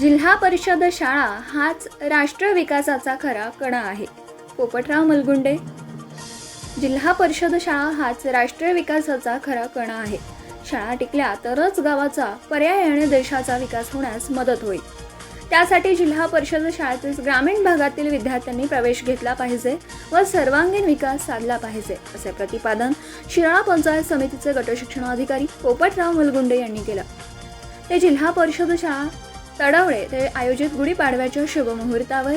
जिल्हा परिषद शाळा हाच राष्ट्र विकासाचा खरा कणा आहे. पोपटराव मलगुंडे. जिल्हा परिषद शाळा हाच राष्ट्रीय विकासाचा खरा कणा आहे. शाळा टिकल्या तरच गावाचा पर्यायाने देशाचा विकास होण्यास मदत होईल. त्यासाठी जिल्हा परिषद शाळेतील ग्रामीण भागातील विद्यार्थ्यांनी प्रवेश घेतला पाहिजे व सर्वांगीण विकास साधला पाहिजे असे प्रतिपादन शिराळा पंचायत समितीचे गटशिक्षणाधिकारी पोपटराव मलगुंडे यांनी केलं. ते जिल्हा परिषद शाळा तडवळे ते आयोजित गुढीपाडव्याच्या शुभमुहूर्तावर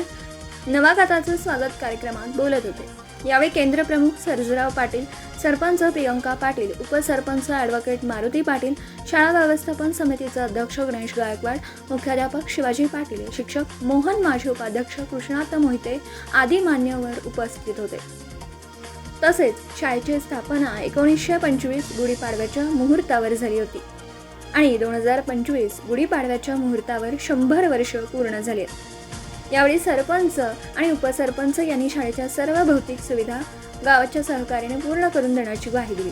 नवागताचं स्वागत कार्यक्रमात बोलत होते. यावेळी केंद्रप्रमुख सर्जराव पाटील सरपंच प्रियंका पाटील उपसरपंच ॲडव्होकेट मारुती पाटील शाळा व्यवस्थापन समितीचे अध्यक्ष गणेश गायकवाड मुख्याध्यापक शिवाजी पाटील शिक्षक मोहन माजी उपाध्यक्ष कृष्णात मोहिते आदी मान्यवर उपस्थित होते. तसेच शाळेची स्थापना एकोणीसशे पंचवीस गुढीपाडव्याच्या मुहूर्तावर झाली होती. आणि दोन हजार पंचवीस गुढीपाडव्याच्या मुहूर्तावर शंभर वर्ष पूर्ण झाली. यावेळी सरपंच आणि उपसरपंच यांनी शाळेच्या सर्व भौतिक सुविधा गावाच्या सहकार्याने पूर्ण करून देण्याची ग्वाही दिली.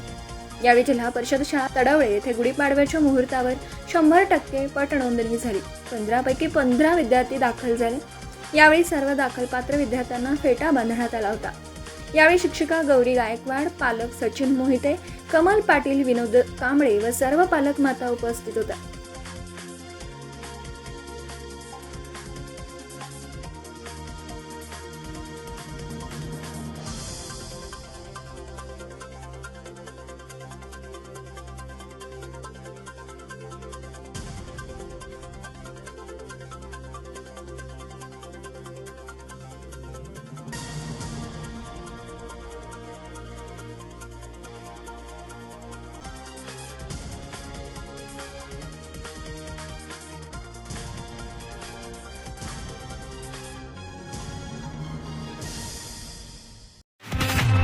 यावेळी जिल्हा परिषद शाळा तडवळे येथे गुढीपाडव्याच्या मुहूर्तावर शंभर टक्के पट नोंदणी झाली. पंधरापैकी पंधरा विद्यार्थी दाखल झाले. यावेळी सर्व दाखलपात्र विद्यार्थ्यांना फेटा बांधण्यात आला होता. यावेळी शिक्षिका गौरी गायकवाड पालक सचिन मोहिते कमल पाटील विनोद कांबळे व सर्व पालक माता उपस्थित होत्या.